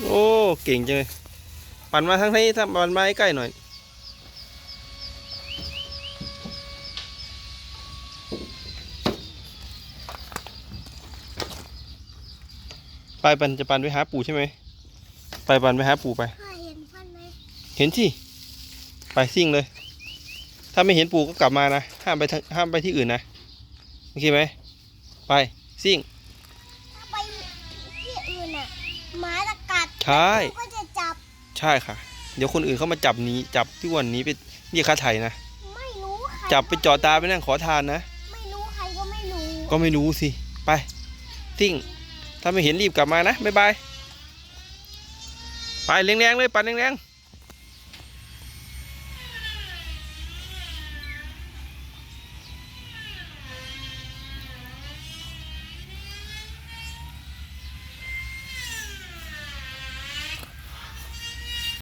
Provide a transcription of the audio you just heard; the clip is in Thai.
โอ้ เก่งจังเลย ปั่นมาทางนี้ถ้าปั่นมาใกล้ๆหน่อย ไปปันจะปันไปหาปู่ใช่ไหม ไปปันไปหาปู่ไป พ่อเห็นฟันไหมเห็นที่ ไปซิ่งเลย ถ้าไม่เห็นปู่ก็กลับมานะ ห้ามไปทางห้ามไปที่อื่นนะ โอเคไหม ไปซิ่ง ถ้าไปที่อื่นอะหมาจะกัด ใช่ ก็จะจับใช่ค่ะ เดี๋ยวคนอื่นเขามาจับหนี้จับพี่อ้วันหนี้ไปเรียกค่าไถ่นะ ไม่รู้ใครจับไปจอดตาไปนั่งขอทานนะ ไม่รู้ใครก็ไม่รู้ก็ไม่รู้สิ ไปซิ่งถ้าไม่เห็นรีบกลับมานะ บ๊ายบาย ไปแรงๆเลย ปั่นแรงๆ